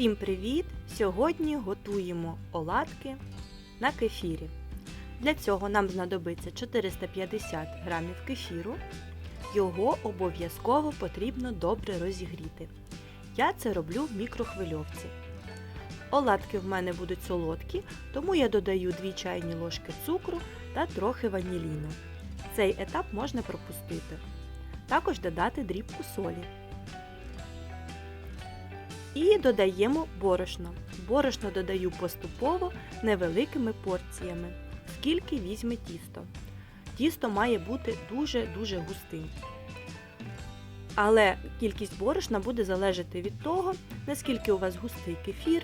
Всім привіт! Сьогодні готуємо оладки на кефірі. Для цього нам знадобиться 450 г кефіру. Його обов'язково потрібно добре розігріти. Я це роблю в мікрохвильовці. Оладки в мене будуть солодкі, тому я додаю 2 чайні ложки цукру та трохи ваніліну. Цей етап можна пропустити. Також додати дрібку солі. І додаємо борошно. Борошно додаю поступово невеликими порціями, скільки візьме тісто. Тісто має бути дуже-дуже густим. Але кількість борошна буде залежати від того, наскільки у вас густий кефір,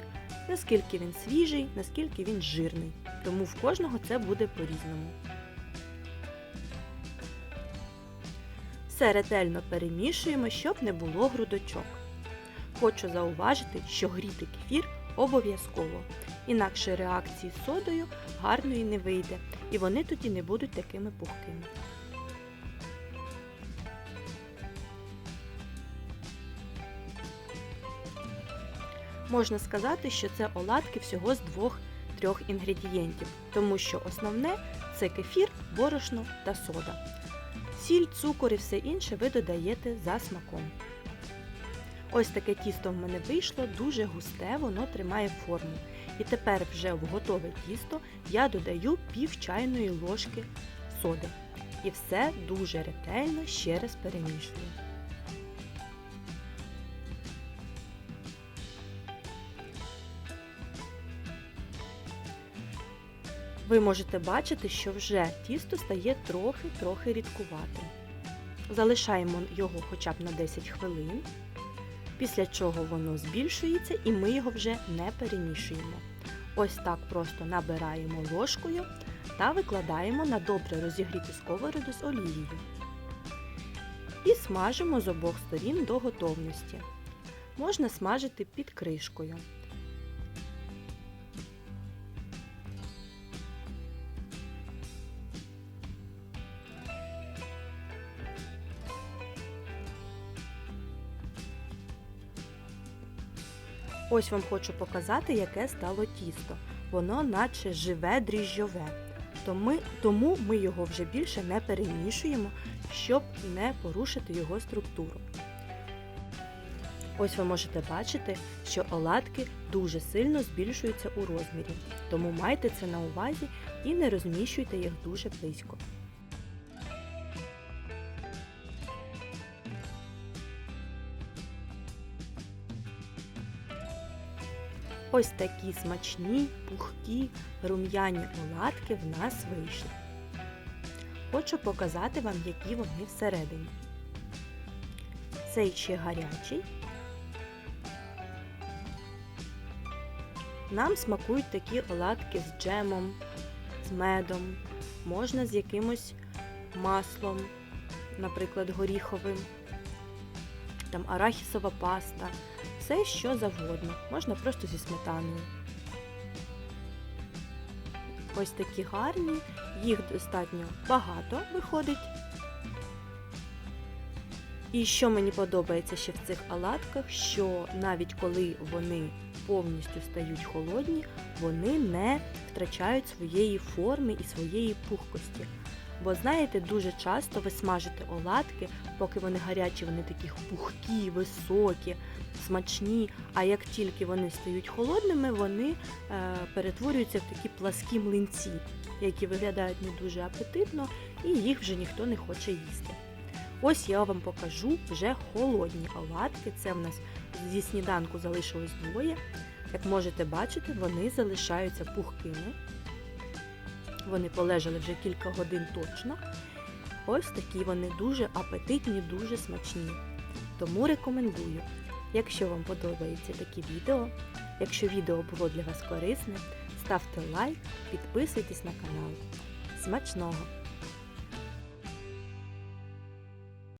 наскільки він свіжий, наскільки він жирний. Тому в кожного це буде по-різному. Все ретельно перемішуємо, щоб не було грудочок. Хочу зауважити, що гріти кефір обов'язково, інакше реакції з содою гарної не вийде, і вони тоді не будуть такими пухкими. Можна сказати, що це оладки всього з двох-трьох інгредієнтів, тому що основне це кефір, борошно та сода. Сіль, цукор і все інше ви додаєте за смаком. Ось таке тісто в мене вийшло, дуже густе, воно тримає форму. І тепер вже в готове тісто я додаю пів чайної ложки соди. І все дуже ретельно ще раз перемішую. Ви можете бачити, що вже тісто стає трохи-трохи рідкуватим. Залишаємо його хоча б на 10 хвилин після чого воно збільшується і ми його вже не перемішуємо. Ось так просто набираємо ложкою та викладаємо на добре розігріту сковороду з олією. І смажимо з обох сторін до готовності. Можна смажити під кришкою. Ось вам хочу показати, яке стало тісто. Воно наче живе дріжджове. Тому, ми його вже більше не перемішуємо, щоб не порушити його структуру. Ось ви можете бачити, що оладки дуже сильно збільшуються у розмірі, тому майте це на увазі і не розміщуйте їх дуже близько. Ось такі смачні, пухкі, рум'яні оладки в нас вийшли. Хочу показати вам, які вони всередині. Цей ще гарячий. Нам смакують такі оладки з джемом, з медом, можна з якимось маслом, наприклад, горіховим, там арахісова паста все, що завгодно, можна просто зі сметаною. Ось такі гарні, їх достатньо багато виходить. І що мені подобається ще в цих оладках, що навіть коли вони повністю стають холодні, вони не втрачають своєї форми і своєї пухкості. Бо знаєте, дуже часто ви смажите оладки, поки вони гарячі, вони такі пухкі, високі, смачні. А як тільки вони стають холодними, вони е, перетворюються в такі пласкі млинці, які виглядають не дуже апетитно, і їх вже ніхто не хоче їсти. Ось я вам покажу вже холодні оладки. Це в нас зі сніданку залишилось двоє. Як можете бачити, вони залишаються пухкими. Вони полежали вже кілька годин точно. Ось такі вони дуже апетитні, дуже смачні. Тому рекомендую. Якщо вам подобаються такі відео, якщо відео було для вас корисне, ставте лайк, підписуйтесь на канал. Смачного!